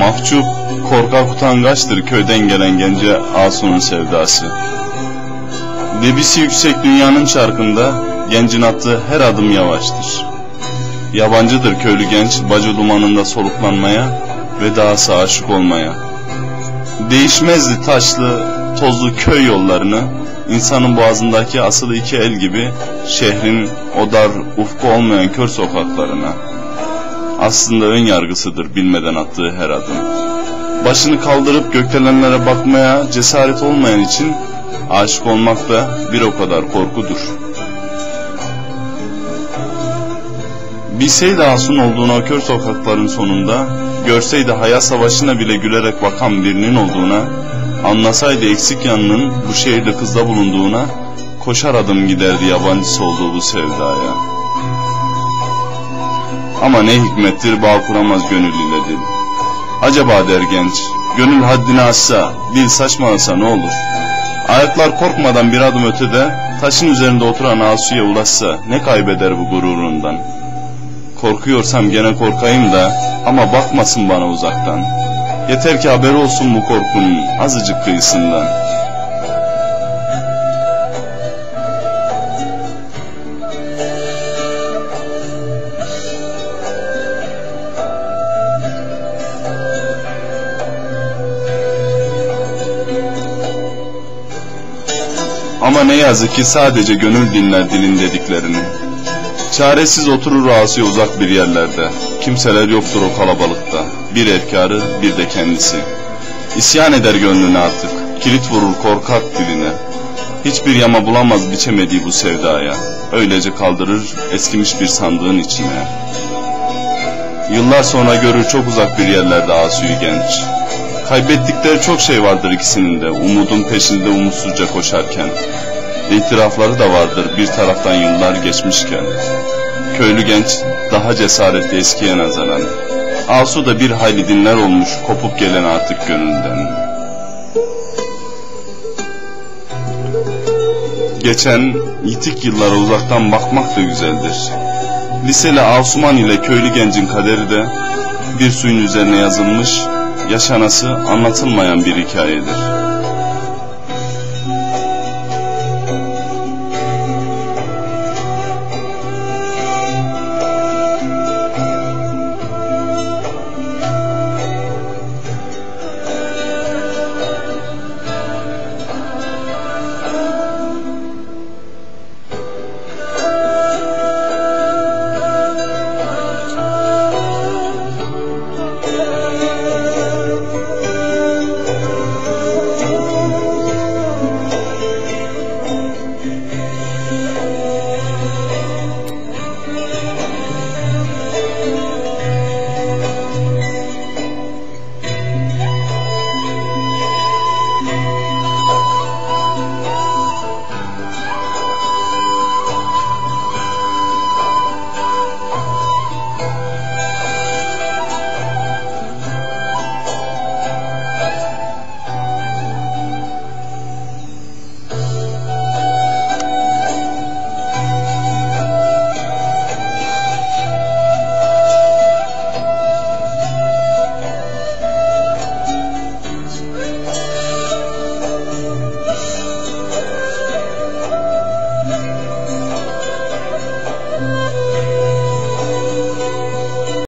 Mahcup, korkak utangaçtır köyden gelen gence Asu'nun sevdası. Debisi yüksek dünyanın çarkında gencin attığı her adım yavaştır. Yabancıdır köylü genç bacı dumanında soluklanmaya ve dahası aşık olmaya. Değişmezdi taşlı, tozlu köy yollarını, insanın boğazındaki asılı iki el gibi şehrin o dar, ufku olmayan kör sokaklarına. Aslında ön yargısıdır bilmeden attığı her adım. Başını kaldırıp gökdelenlere bakmaya cesaret olmayan için aşık olmak da bir o kadar korkudur. Bilseydi Asun olduğunu o kör sokakların sonunda, görseydi hayat savaşına bile gülerek bakan birinin olduğuna, anlasaydı eksik yanının bu şehirde kızda bulunduğuna, koşar adım giderdi yabancısı olduğu bu sevdaya. Ama ne hikmettir bağ kuramaz gönül ile dil. Acaba der genç, gönül haddini aşsa, dil saçmalasa ne olur? Ayaklar korkmadan bir adım ötede, taşın üzerinde oturan Asu'ya ulaşsa ne kaybeder bu gururundan? Korkuyorsam gene korkayım da ama bakmasın bana uzaktan. Yeter ki haber olsun bu korkunun azıcık kıyısından. Ama ne yazık ki sadece gönül dinler dilin dediklerini. Çaresiz oturur Asiye uzak bir yerlerde. Kimseler yoktur o kalabalıkta. Bir efkarı bir de kendisi. İsyan eder gönlüne artık. Kilit vurur korkak diline. Hiçbir yama bulamaz biçemediği bu sevdaya. Öylece kaldırır eskimiş bir sandığın içine. Yıllar sonra görür çok uzak bir yerlerde Asu'yu genç. Kaybettikleri çok şey vardır ikisinin de. Umudun peşinde umutsuzca koşarken. İtirafları da vardır bir taraftan yıllar geçmişken. Köylü genç daha cesaretli eskiye nazaran. Asu da bir hayli dinler olmuş kopup gelen artık gönülden. Geçen yitik yıllara uzaktan bakmak da güzeldir. Liseli Asuman ile köylü gencin kaderi de bir suyun üzerine yazılmış, yaşanası anlatılmayan bir hikayedir.